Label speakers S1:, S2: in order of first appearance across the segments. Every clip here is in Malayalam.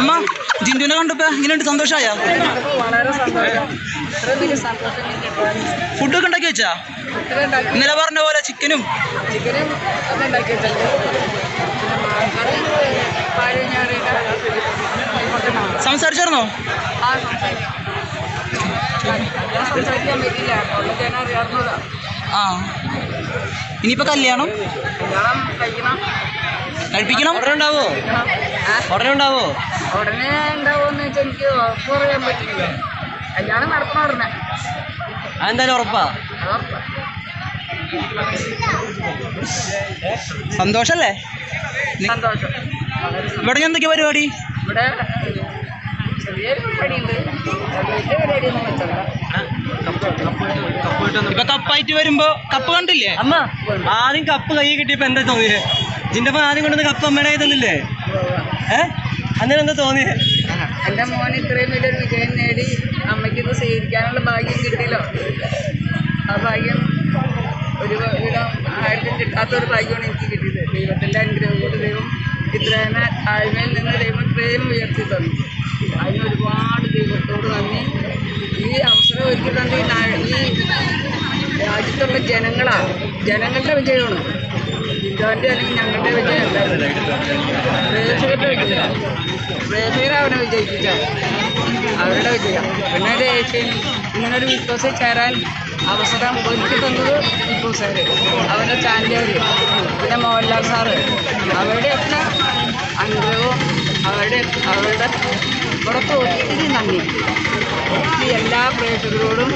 S1: അമ്മ ജിന്ദുവിനെ കണ്ടപ്പോ ഇങ്ങനെയുണ്ട് സന്തോഷമായ ഫുഡൊക്കെ ഉണ്ടാക്കി വെച്ചാ? ഇന്നലെ പറഞ്ഞ പോലെ ചിക്കനും? സംസാരിച്ചായിരുന്നോ?
S2: ആ.
S1: ഇനിയിപ്പോ കല്യാണം? കഴിപ്പിക്കണം?
S3: ഉണ്ടാവോ? ഉടനെ ഉണ്ടാവോ
S2: ഉടനെ ഉണ്ടാവോന്ന് വെച്ചാൽ എനിക്ക് ഉറപ്പ് പറയാൻ പറ്റില്ല. കല്യാണം നടത്തണം ഉടനെ.
S3: അതെന്തായാലും ഉറപ്പാ?
S1: സന്തോഷല്ലേ?
S2: സന്തോഷം.
S1: ഇവിടെ എന്തൊക്കെയാ പരിപാടി?
S2: ഇവിടെ ചെറിയൊരു പരിപാടിയുണ്ട്. വലിയ പരിപാടിയൊന്നും വെച്ചല്ല.
S1: ഇപ്പൊ കപ്പായിട്ട് വരുമ്പോ കപ്പ് കണ്ടില്ലേ?
S3: അമ്മ. ആദ്യം കപ്പ് കൈ കിട്ടിയപ്പോ എന്താ തോന്നിയത് ജിന്റെ ആദ്യം കൊണ്ടുവന്ന കപ്പ് അമ്മയുടെ കൈ തന്നില്ലേ? എന്താ തോന്നിയത്
S2: എന്റെ മോൻ ഇത്രയും വലിയൊരു വിജയം നേടി അമ്മയ്ക്ക് ഇത് സ്വീകരിക്കാനുള്ള ഭാഗ്യം കിട്ടിയല്ലോ. ആ ഭാഗ്യം ഒരു ആയിട്ടും കിട്ടാത്ത ഒരു ഭാഗ്യമാണ് എനിക്ക് കിട്ടിയത്. ദൈവത്തിന്റെ അനുഗ്രഹം കൊണ്ട് ദൈവം ഇത്രയും താഴ്മയിൽ നിന്ന് ദൈവം ഇത്രയും ഉയർത്തി തന്നു. അതിന് ഒരുപാട് ദൈവത്തോട് നന്ദി. ഈ അവസരം ഒരുക്കി തന്നെ ഈ രാജ്യത്തുള്ള ജനങ്ങളാണ് ജനങ്ങളുടെ വിജയമാണ്. ജിൻഡോന്റെ അല്ലെങ്കിൽ ഞങ്ങളുടെ വിജയം പ്രേക്ഷകരുടെ വിജയം പ്രേക്ഷകരെ അവനെ അവരുടെ വിജയം. പിന്നെ ഒരു ഇങ്ങനൊരു ബിഗ് ബോസിൽ ചേരാൻ അവസരം ഒരുക്കി തന്നത് ബിഗ് ബോസുകാർ അവരുടെ ചാനലുകാർ പിന്നെ മോഹൻലാൽ സാറ്. അവരുടെയൊക്കെ അനുഗ്രഹവും അവരുടെ അവരുടെ പുറത്ത് ഒത്തിരി നന്ദി. ഒത്തിരി എല്ലാ പ്രേക്ഷകരോടും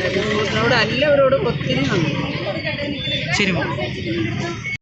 S2: ബിഗ് ബോസിനോടും എല്ലാവരോടും ഒത്തിരി നന്ദി.
S1: ശരി.